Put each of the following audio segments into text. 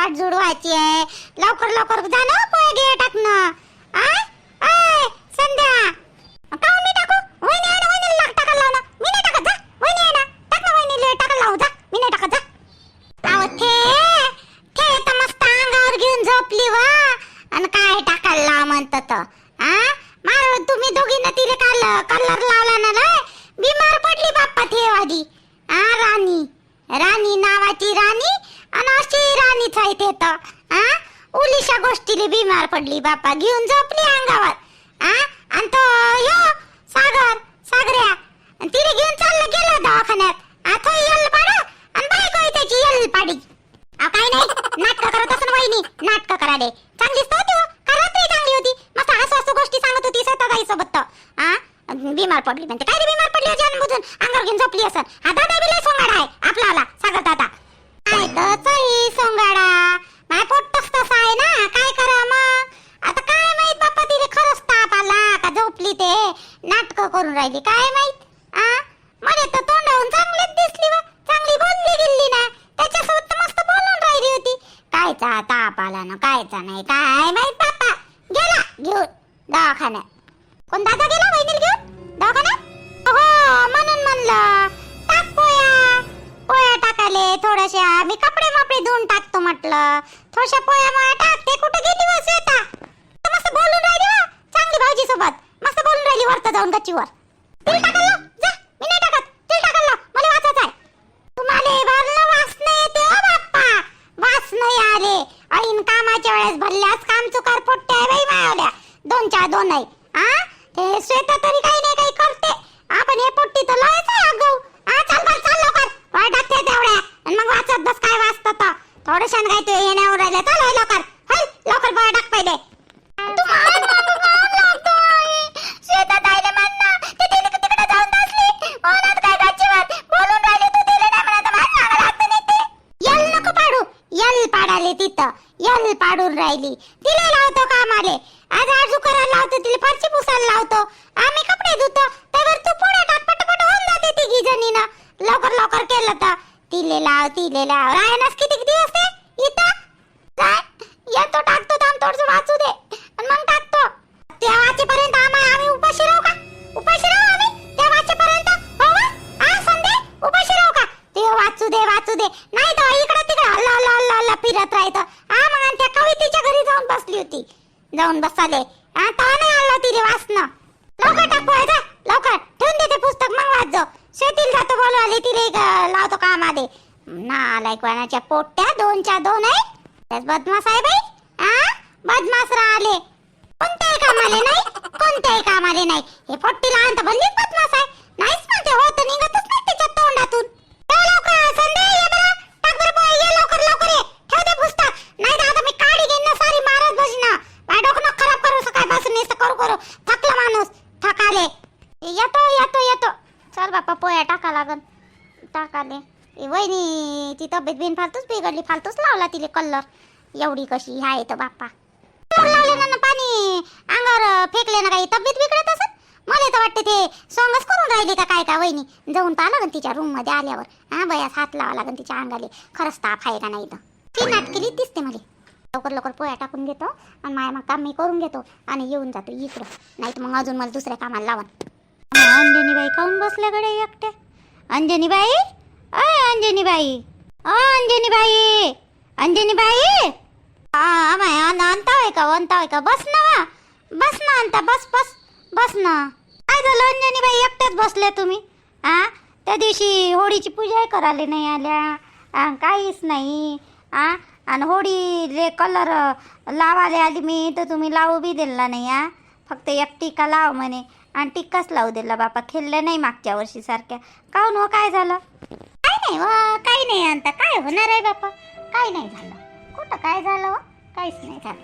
झाडझूड जुडवायची आहे. लवकर लवकर जा ना पोहे घे टाकणं. आय आय संध्या. का मी टाकू? वहिनी आहे ना लाग टाकायला लाव ना मी नाही टाकत जा. वहिनी आहे ना टाक ना टाकायला लावू जा. मी नाही टाकत जा. थे थे तर मस्त अंगावर घेऊन झोपली वा. आणि काय टाकायला लाव म्हणतात. आ? मार तुम्ही दोघींना तिला काल कलर लावला ना लय पडली बाप्पा थे वादी आ राणी. राणी नावाची राणी. आणि अशी राणीच आहे ते तर आ? गोष्टीले बिमार पडली बापा. घेऊन झोपली अंगावर आ? आणि तो यो सागर सागऱ्या तिने घेऊन चाललं गेलं दवाखान्यात. आता पाडा आणि बायको आहे त्याची पाडी. काय नाही. नाटक करत असून वहिनी. नाटक कराले चांगलीच तर होती हो. चांगली होती. मस्त हसू हसू गोष्टी सांगत होती स्वतः सोबत तर. आ? पडली. म्हणते काय रे पडली हो अंगावर घेऊन झोपली असन. आता दादा बी लय सोंगाडा आहे आपला आला सागर दादा काय तर चाई सोंगाडा माय पोट्टच तसा आहे ना काय करा मग आता काय माहीत बाप्पा तिने खरंच ताप आला का झोपली ते नाटक करून राहिली काय माहीत आ मला तर तोंडावून चांगलीच दिसली वा चांगली बोलली गेली ना त्याच्यासोबत तर मस्त बोलून राहिली होती कायचा ताप आला ना कायचा नाही. काय माहीत बाप्पा? गेला घेऊन. दवाखान्यात. कोण दादा गेला वहिनीला घेऊन? दवाखान्यात? हो म्हणून म्हणलं टाक पोया. पोया टाकाले थोड्याशा. मी कपडे मपडे धुवून टाकतो म्हटलं. थोड्याशा पोया मोया टाकते कुठे गेली व श्वेता मस्त बोलून राहिली वा चांगली भाऊजी सोबत मस्त बोलून राहिली वरता जाऊन गच्चीवर. तिला टाकायला लाव. जा मी नाही टाकत तिला टाकायला लाव. मला वाचायचं आहे तुम्हाला भरलं वास नाही येते हो बाप्पा वास नाही आले ऐन कामाच्या वेळेस भरल्यास काम चुकार पोट्टे आहे बाई मावल्या दोन चार दोन आहे आ ते श्वेता तरी काही नाही काही करते आपण हे पोट्टी तर लयच आहे अगं आ चल बर चल लवकर वाय टाकते तेवढ्या आणि मग वाचत बस काय वाचत तर थोडंसं काय ते येण्यावर राहिले चल होय लवकर हल लवकर बळ टाक पहिले तू मान ना, तू मान लागतो आई. श्वेता ताईला मान ना. ते तिने तिकडे जाऊन बसली. म्हणत काय गच्चीवर. बोलून राहिली तू तिला नाही म्हणत, मान मागं लागतं नाही ते. यल नको पाडू यल तिथं. यल पाडून राहिली. तिला लावतो कामाले. आज आजू करायला लावतो तिला फरची पुसायला लावतो. आम्ही कपडे धुतो. त्यावर तू पुढे टाक पटपट होऊन जाते तिघी जणीनं लवकर लवकर केलं तर. तिले लाव तिले लाव. रायनास किती दिवस ते? इथं? काय येतो टाकतो थांब थोडस वाचू दे. आणि मग टाकतो. त्या वाचेपर्यंत आम्हा आम्ही उपाशी राहू का? उपाशी राहू आम्ही? त्या वाचेपर्यंत? हो वा? हा संदे उपाशी राहू का? ते वाचू दे वाचू दे नाही तर इकडं तिकडं हल्ला हल्ला जत्रा हल्ला फिरत हा मग त्या कवितेच्या घरी जाऊन बसली होती. जाऊन बसाले. हा तर नाही आला तिने वाचणं लवकर टाकू पोहे जा. लवकर. ठेवून देते पुस्तक मग वाच जो. शेतील जातो बोलवाले तिले एक, लावतो कामाले. ना आलाय पोट्या दोनच्या दोन आहे. त्याच बदमाश आहे बाई. हा बदमाश राहिले. कोणत्याही कामाले नाही कोणत्याही कामाले नाही. हे पोट्टी लहान तर बनलीच बदमाश आहे. नाहीच म्हणते हो तर निघतच नाही त्याच्या तोंडातून ठेव लवकर संध्या ये बरं टाक बरं पोहे, ये लवकर लवकर ये ठेव ते पुस्तक नाही तर आता मी काढी घेईन ना सारी मारत बसणं माझ्या डोकं नको खराब करू सकाळ बसून नुसतं करू करू थकला माणूस थकाले येतो येतो येतो चल बापा पोया टाका लागन टाकाले ए वहिनी ती तब्येत बिन फालतूच बिघडली फालतूच लावला तिले कलर एवढी कशी हाय तर बाप्पा. लावले ना पाणी अंगावर फेकले ना काही. तब्येत बिघडत असत मला तर वाटते ते सॉंगच करून राहिले का काय का वहिनी. जाऊन पाहा लागन तिच्या रूममध्ये आल्यावर. हा बयास हात लावा लागन तिच्या अंगाले. खरंच ताप आहे का नाही तर ती नाटकेली दिसते मला. लवकर लवकर पोया टाकून घेतो आणि माया मग काम मी करून घेतो आणि येऊन जातो इकडं. नाही तर मग अजून मला दुसऱ्या कामाला लावन अंजनीबाई काऊन बसल्या गडे एकट्या. अंजनीबाई? अय अंजनीबाई. अ अंजनीबाई अंजनीबाई आमाय आहे का आणताय का बस ना वा बस ना आणता बस बस बस ना काय झालं अंजनीबाई एकट्याच बसल्या तुम्ही आ त्या दिवशी होळीची पूजा करायला नाही आल्या काहीच नाही आ आणि होळीले कलर लावाले आली मी तर तुम्ही लावू बी दिला नाही आ फक्त एक टिका लाव म्हणे आणि टिक्काच लावू दिला बापा खेळल्या नाही मागच्या वर्षी सारख्या काहून हो काय झालं नाही व काही नाही आता काय होणार आहे बापा? काय नाही झालं. कुठं काय झालं हो? काहीच नाही झालं.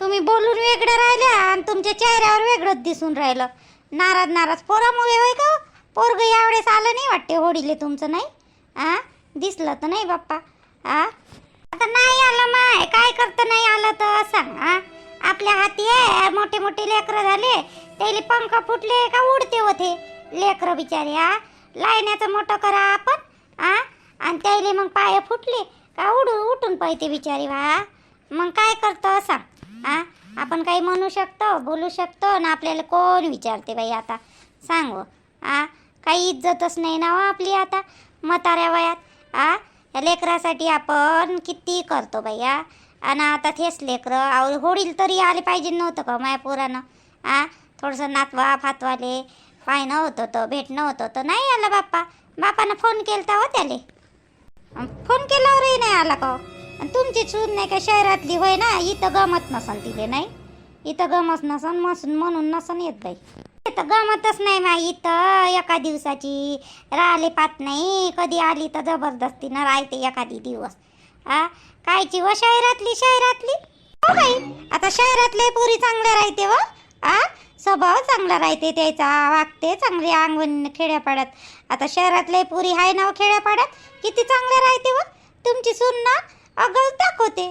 तुम्ही बोलून वेगळं राहिल्या आणि तुमच्या चेहऱ्यावर वेगळंच दिसून राहिलं. नाराज नाराज पोरामुळे होय का हो? पोरग यावेळेस आलं नाही वाटते होडीले तुमचं नाही? आ? दिसलं तर नाही बाप्पा. आ? आता नाही आलं माय. काय करतं नाही आलं तर सांग आ? आपल्या हाती आहे मोठे मोठे लेकरं झाले. त्याला पंख फुटले का उडते होते? लेकरं बिचारे आ? लायण्याचं मोठं करा आपण. आ? आणि त्याले मग पाय फुटले. का उडून उठून पळते बिचारी वा मग काय करतो सांग आ? आपण काही म्हणू शकतो बोलू शकतो ना आपल्याला कोण विचारते बाई आता? सांग हो. आ? काही इज्जतच नाही ना हो आपली आता म्हाताऱ्या वयात. आ? या लेकरासाठी आपण किती करतो बाई आ? आणि आता तेच लेकरं अहो होडील तरी आले पाहिजे नव्हतं का माया पोरानं? आ? थोडंसं नातवा फातवाले पायनं होतं तर भेटणं होतं तर नाही आलं बाप्पा. बापानं फोन केलता हो त्याले. फोन केल्यावरही नाही आला का हो? आणि तुमची सून नाही का शहरातली होय ना इथं गमत नसन तिले नाही? इथं गमत नसन मसून म्हणून नसन येत बाई. इथं गमतच नाही मा इथं एका दिवसाची राहिले पाहत नाही कधी आली तर जबरदस्तीनं राहते एखादी दिवस. आ? कायची व शहरातली शहरातली? हो काही आता शहरातले पुरी चांगल्या राहते व. आ? स्वभाव चांगला राहते त्याचा वागते चांगले अंगण खेड्यापाड्यात. आता शहरातले पुरी हाय ना खेड्यापाड्यात? किती चांगले राहते व तुमची सून ना अगाऊ दाखवते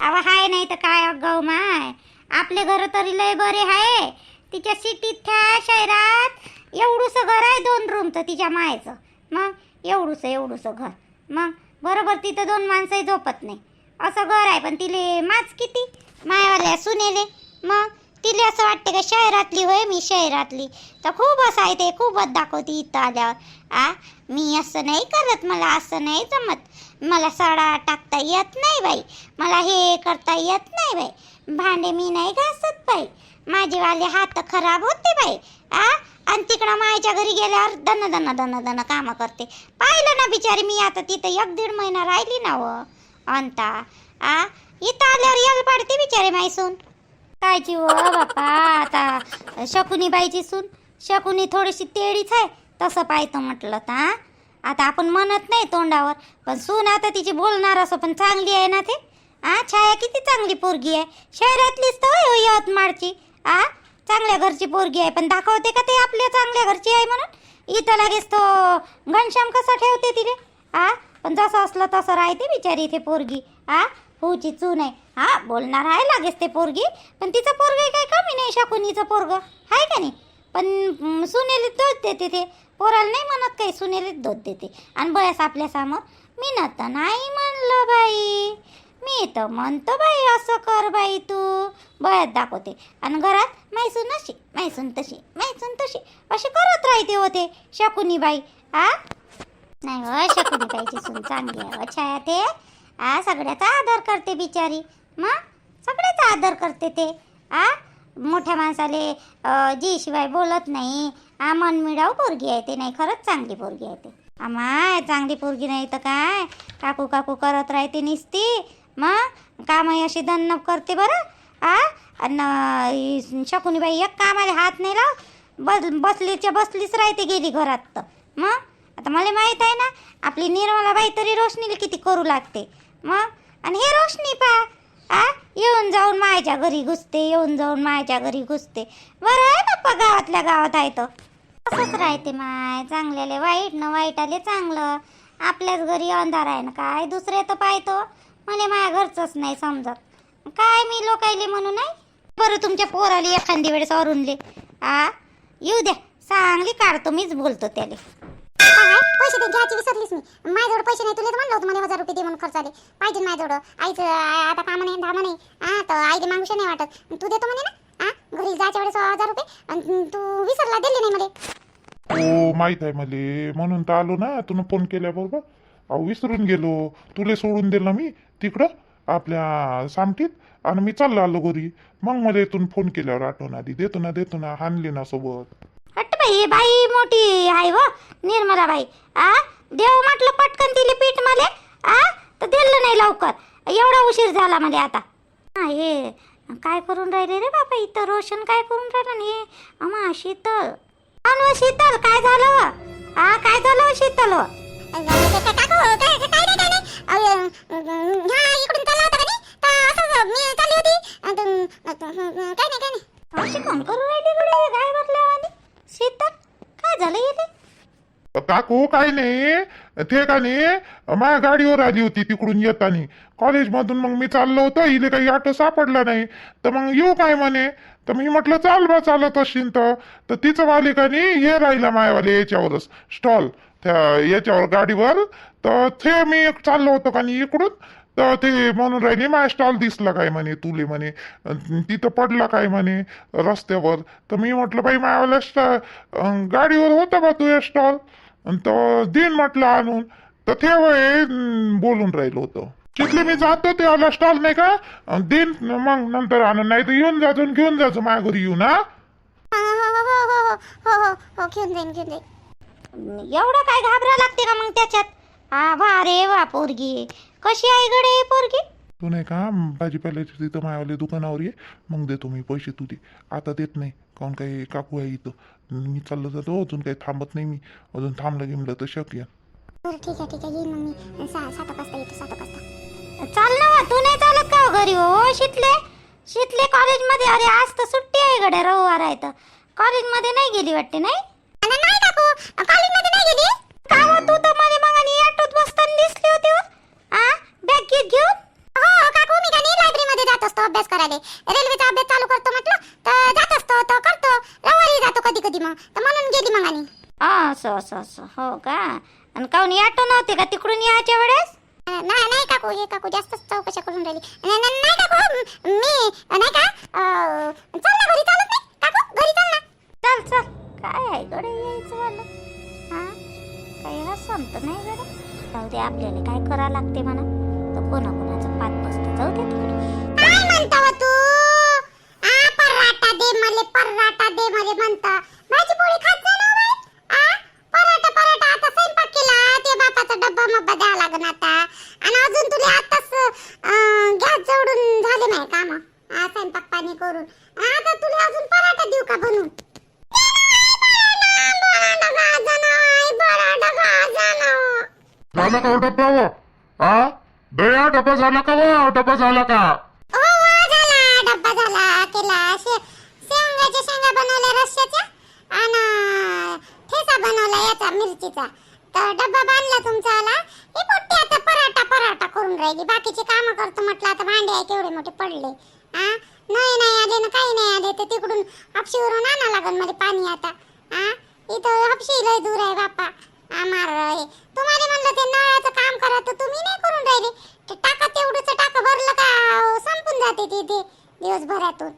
अव हाय नाही तर काय अगाऊ माय? आपले घर तरी लय बरे हाय. तिच्या सिटीत त्या शहरात एवढूसं घर आहे दोन रूमचं तिच्या मायचं. मग एवढूसं एवढूसं घर. मग बरोबर तिथं दोन माणसंही झोपत नाही. असं घर आहे पण तिले माच किती? मायावाल्या सुनेले. मग तिला असं वाटते का शहरातली होय मी शहरातली. तर खूप असं आहे ते खूपच दाखवते इथं आल्यावर. आ मी असं नाही करत मला असं नाही जमत. मला सडा टाकता येत नाही बाई मला हे करता येत नाही बाई. भांडे मी नाही घासत बाई. माझेवाले हात खराब होते बाई. आ आणि तिकडं मायच्या घरी गेल्यावर दन दन दन दन कामं करते. पाहिलं ना बिचारी मी आता तिथं एक दीड महिना राहिली ना व अंता आ इथं आल्यावर याल पाडते बिचारी मायसून. काय कायची बापा आता शकुनी बाईची सून. शकुनी थोडीशी तेडीच आहे तसं पाहतो म्हटलं तर आता आपण म्हणत नाही तोंडावर पण सून आता तिची बोलणार असं पण चांगली आहे ना ते? आ छाया किती चांगली पोरगी आहे. शहरातलीच तर हो यवतमाळची. आ चांगल्या घरची पोरगी आहे पण दाखवते का ते आपल्या चांगल्या घरची आहे म्हणून? इथं लगेच तो घनश्याम कसा ठेवते तिने आ पण जसं असलं तसं राहते बिचारी इथे पोरगी. आ हो चून आहे. हा बोलणार आहे लागेच ते पोरगी पण तिचं पोरग काही कमी नाही शकुनीचं पोरग? आहे का नाही? पण म, सुनेलीत देते ते. पोराला नाही म्हणत काही सुनेलीत दोध देते. आणि बयास आपल्यासमोर मी न तर नाही म्हणलं बाई. मी तर म्हणतो बाई असं कर बाई तू. बळ्यात दाखवते. आणि घरात मैसून अशी मैसून तशी मैसून तशी. असे करत राहते होते शकुनी बाई. आ? नाही हो शकुनी बाईची सून चांगली आहे हो, छाया ते आ सगळ्याचा आदर करते बिचारी. मग सगळ्याचा आदर करते ते. आ? मोठ्या माणसाले जी शिवाय बोलत नाही. आ मनमिळाव पोरगी आहे ते नाही खरंच चांगली पोरगी आहे ते. आमाय चांगली पोरगी नाही तर काय? काकू काकू करत राहते निसती. मग कामही अशी दन्नप करते बरं. आ? आणि शकुनीबाई एक कामाला हात नाही लाव बस बसलीच्या बसलीच राहते गेली घरात तर. मग आता मला माहीत आहे ना आपली निर्मलाबाई तरी रोशनीला किती करू लागते. मग? आणि हे रोशनी पा. आ? येऊन जाऊन माझ्या घरी घुसते येऊन जाऊन माझ्या घरी घुसते. बरं आहे बाप्पा गावातल्या गावात आहे तो. तसंच राहते माय. चांगल्याले वाईट न वाईट आले चांगलं. आपल्याच घरी अंधार आहे ना काय? दुसरे तर पाहतो. मला माझ्या घरचंच नाही समजत. काय मी लोकायले म्हणू नाही? बरं तुमच्या पोराले एखादी वेळेस अरुणले आ? येऊ द्या. चांगली काढतो मीच बोलतो त्याला. पैसे दे घ्यायची विसरलीस मी. माझ्याजवळ पैसे नाही तुला तर म्हणलं होतं मला हजार रुपये दे म्हणून खर्च आले. पाहिजे माझ्याजवळ. आईचं आता कामं नाही धामं नाही. हा तर आईले मागूशे नाही वाटत. तू देतो म्हणे ना. हा घरी जायच्या वेळेस हजार रुपये. आणि तू विसरला दिले नाही मला. हो माहीत आहे मले. म्हणून तर आलो ना तुनं फोन केल्याबरोबर. अहो विसरून गेलो. तुले सोडून दिलं मी तिकडं आपल्या सामटीत आणि मी चाललो आलो घरी. मग मला इथून फोन केल्यावर आठवण आधी देतो ना देतो ना हाणली ना सोबत. ही बाई मोठी आहे व निर्मला बाई. आ? देव म्हटलं पटकन दिली पीठ मले. आ? तर दिलं नाही लवकर. एवढा उशीर झाला मला आता. हा हे काय करून राहिले रे बाबा इथं? रोशन काय करून राहिलं हे? अमा शीतल. अन शीतल काय झालं व? हा काय झालं शीतल व? काय काय नाही काय नाही? मी चालली होती. काय नाही नाही. राहिली शीतल काय झालं येते काकू काय नाही. ते का नाही माझ्या गाडीवर आली होती तिकडून येतानी. कॉलेजमधून मग मी चाललो होतो इले काही ऑटो सापडला नाही. तर मग येऊ काय म्हणे? तर मी म्हटलं चाल बा चालत असेल तर. तर तिचं नाही हे राहिलं मायावाले याच्यावरच स्टॉल त्या याच्यावर गाडीवर. तर ते मी चाललो होतो का नाही इकडून. तर ते म्हणून राहिली माझ्या स्टॉल दिसला काय म्हणे तुले म्हणे? अन तिथं पडला काय म्हणे रस्त्यावर? तर मी म्हटलं बाई मायावाला स्टॉ अं, गाडीवर होता बा तुझ्या स्टॉल. तर दिन म्हटलं आणून तर ते वय अं, बोलून राहिलो होतो. तिथले मी जातो ते आला स्टॉल नाही का? अं, दिन मग नंतर आणून नाही तर येऊन जातो घेऊन जातो माझ्या घरी येऊन हा? हो हो हो हो हो हो हो हो घेऊन जाईन घेऊन जाईन. एवढं काय घाबरा लागते का मग त्याच्यात? हा वा रे वा पोरगी. कशी आहे गडे ही पोरगी? तू नाही का भाजीपाल्याच्या तिथं मायावाले दुकानावर ये मग देतो मी पैसे तू दे आता देत नाही काऊन काही काकू आहे इथं. मी चाललं जातो अजून काही थांबत नाही मी. अजून थांबलं गेमलं तर शक्य बरं ठीक आहे ठीक आहे येईन मग मी सहा सात वाजता येतो सात वाजता. चाल ना वा, तू नाही चालत का हो घरी? हो शितले. शितले कॉलेजमध्ये. अरे आज तर सुट्टी आहे गड्या रविवार आहे तर. कॉलेजमध्ये नाही गेली वाटते नाही? नाही काकू. कॉलेजमध्ये नाही गेली का हो, तू तर मध्ये मग आणि ऑटोत बसताना दिसली होती हो. आ घेत घेऊन? हो काकू मी का नाही लायब्ररीमध्ये जात असतो अभ्यास करायला. रेल्वेचा अभ्यास चालू करतो म्हटलं तर जात असतो तर करतो. रविवारी जातो कधी कधी मग. तर म्हणून गेली मग आणि. असं असं असं. हो का? आणि काऊन ऑटो नव्हते का तिकडून यायच्या वेळेस? नाही नाही काकू हे काकू जास्तच चौकशा करून राहिली. नाही काकू मी नाही का? चल ना घरी चालत नाही? काकू घरी चल ना. चल चल. काय आहे गडे यायचं वालं हा? काही हा संत नाही गडे जाऊ दे आपल्याला काय करा लागते म्हणा. तर कोणा कोणाचं पाच बसतं. जाऊ दे तिकडे काय म्हणतो तू? आ पराठा दे मले पराठा दे मले म्हणता. भाजी पोळी खात जा ना बाई. आ पराठा पराठा. आता स्वयंपाक केला. ते बापाचा डब्बा मब्बा द्यावा लागन आता. आणि अजून तुला आताच गॅस जोडून झाले नाही काम. आ स्वयंपाक पाणी करून. आता तुला अजून पराठा देऊ का बनवून? झाला का डब्बा हा दया डब्बा झाला का व? डब्बा झाला का? हो हो झाला. डब्बा झाला. केला. शे- शेवग्याच्या शेंगा बनवल्या रश्श्याच्या आणि ठेचा बनवला याचा मिरचीचा. तर डब्बा बांधला तुमचा आला ही पोट्टी आता पराठा पराठा करून राहिली. बाकीचे कामं करतो म्हटलं आता भांडे आहे केवढे मोठे पडले. हा नाही नाही आले ना काही नाही आले. तर तिकडून हापशीवरून आणा लागन मला पाणी आता. हा इथं हापशी लय दूर आहे बापा. आमार हे. तुम्हाला म्हणलं ते नळाचं काम करा तर तुम्ही नाही करून राहिले. ते टाका तेवढंच टाका भरलं का संपून जाते ते ते दिवसभरातून.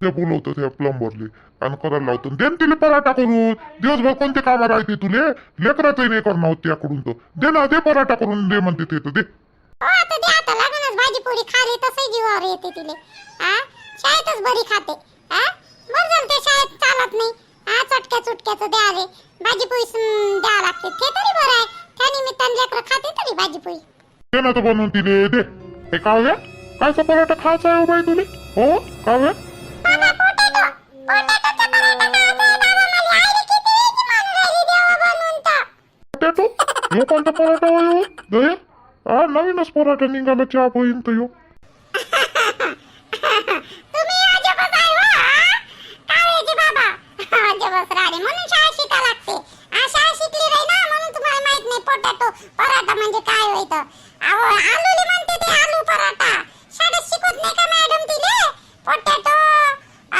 ते बोलवतो त्या प्लंबरले. आणि करायला लावतो. दे न तिला पराठा करून. दिवसभर कोणते कामं राहते तुले? लेकराचंही नाही करणं होत त्याकडून तर. दे ना दे पराठा करून दे म्हणते ते तर दे. हो आता दे आता लागणच भाजी पोळी खाली तसंही जीवावर येते तिले. हा शाळेतच बरी खाते. हा बरं झालं ते शाळेत चालत नाही. हा चटक्या चुटक्याचं द्या रे भाजी पोळी द्यावं लागते ते तरी बरं आहे त्या निमित्तानं लेकरं खाते तरी भाजी पोळी दे ना तर बनवून तिले दे हे काव्या कायचा पराठा खायचा आहे हो बाई तुले हो काव्या बाबा पोटॅटो पोटॅटोचा पराठा खायचा आहे बाबा मला आईने किती वेळची म्हणून राहिली देवा बनवून तर पोटॅटो ह्यो कोणता पराठा होय हो दया हा नवीनच पराठा निघाला चहा होईन तर ह्यो तुम्ही अजबच आहे वा कावळ्याचे बाबा अजबच राहिले म्हणून शाळा शिका लागते आ शाळा शिकली राही ना म्हणून तुम्हाला माहीत नाही पोटॅटो पराठा म्हणजे काय होईत अहो आलूले म्हणते ते आलू पराठा शाळेत शिकवत नाही का मॅडम तिले पोटॅटो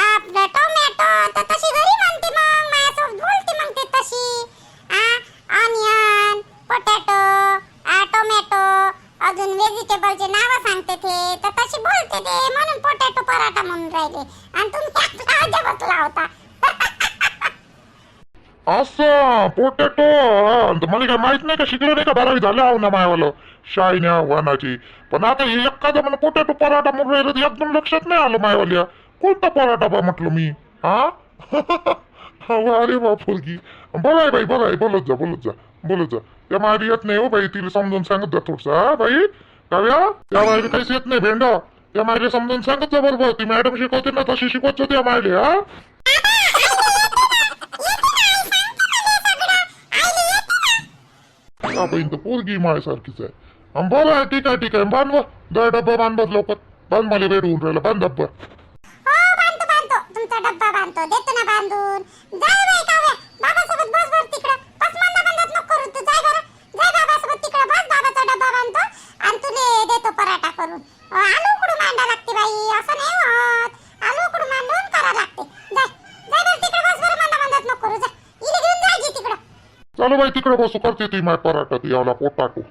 आपलं टोमॅटो तर तशी घरी म्हणते मग माझ्यासोबत बोलते मग ते तशी आ ऑनियन पोटॅटो आ टोमॅटो अजून व्हेजिटेबलचे नावं सांगते ते तर तशी बोलते ते म्हणून पोटॅटो पराठा म्हणून राहिले आणि तुम्ही अजबच लावता असं पोटॅटो. मला काय माहीत नाही का? शिकलो नाही का? बारावी झालं आहो ना मायावालं. शायन्या वानाची. पण आता हे एखादा मला पोटॅटो पराठा म्हणून राहिलं एकदम लक्षात नाही आलं मायावाल्या. कोणता पराठा बा म्हटलं मी? हा? अरे बा फुलगी बोलाय बाई बोलाय बोलत जा बोलत जा बोलत जा. त्या मायला येत नाही हो बाई तिला समजून सांगत जा थोडस हा बाई? काव्या? त्या मायला काहीच येत नाही भेंडा. त्या मायला समजून सांगत जा बरोबर. ती मॅडम शिकवते ना तशी शिकवत जा त्या मायले हा? हा बहीण तर पोरगी मायासारखीच आहे. अन बरं आहे ठीक आहे ठीक आहे. बांध बा दहा डब्बा बांध बस लवकर. बांध मला वेळ होऊन राहिला. बांध डब्बा. हो बांधतो बांधतो. तुमचा डब्बा बांधतो. देतो ना बांधून. जाय बाई काव्या. बाबासोबत बस बर तिकडं. बस मंदा बंदात नको करू तू. जाय बरं. जाय बाबासोबत तिकडं. बस बाबाचा डब्बा बांधतो. आणि तुले देतो पराठा करून. आलू उकडून मांडा लागते बाई. असं नाही होत. आलू उकडून मांडून करा चलो बाई तिकडे बसू. करते ती माय पराठा ती याला पोट टाकू